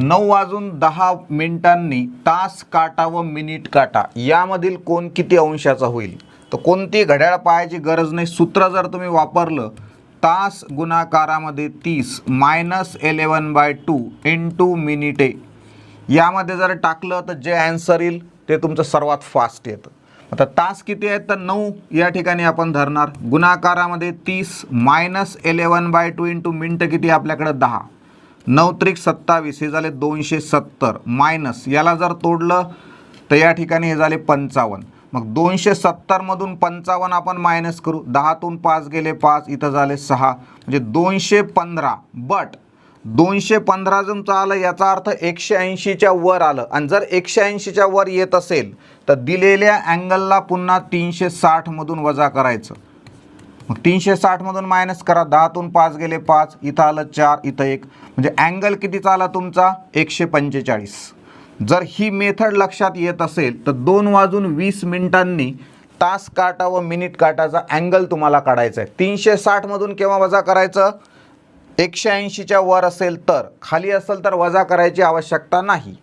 नऊ वाजून दहा मिनिटांनी तास काटा व मिनिट काटा यामधील कोण किती अंशाचा होईल? तर कोणती घड्याळ पाहायची गरज नाही. सूत्र जर तुम्ही वापरलं तास गुणाकारामध्ये तीस minus eleven by two into मिनिटे. यामध्ये जर टाकलं तर जे ॲन्सर येईल ते तुमचं सर्वात फास्ट येतं. आता तास किती आहेत? तर नऊ या ठिकाणी आपण धरणार. गुणाकारामध्ये तीस minus eleven by two into मिनटं किती? आपल्याकडं दहा. नऊ त्रिक सत्तावीस हे झाले दोनशे सत्तर. मायनस याला जर तोडलं तर या ठिकाणी हे झाले पंचावन्न. मग दोनशे सत्तरमधून पंचावन्न आपण मायनस करू. दहातून पाच गेले पाच इथं झाले सहा. म्हणजे दोनशे पंधरा. बट दोनशे पंधरा तुमचं आलं याचा अर्थ एकशे ऐंशीच्या वर आलं. आणि जर एकशे ऐंशीच्या वर येत असेल तर दिलेल्या अँगलला पुन्हा तीनशे साठमधून वजा करायचं. मग तीनशे साठमधून मायनस करा. दहातून पाच गेले पाच. इथं आलं चार इथं एक. म्हणजे अँगल कितीचा आला तुमचा? एकशे पंचेचाळीस. जर ही मेथड लक्षात येत असेल तर दोन वाजून वीस मिनिटांनी तास काटा व मिनिट काटाचा अँगल तुम्हाला काढायचा आहे. तीनशे साठमधून केव्हा वजा करायचं? एकशे ऐंशीच्या वर असेल तर. खाली असेल तर वजा करायची आवश्यकता नाही.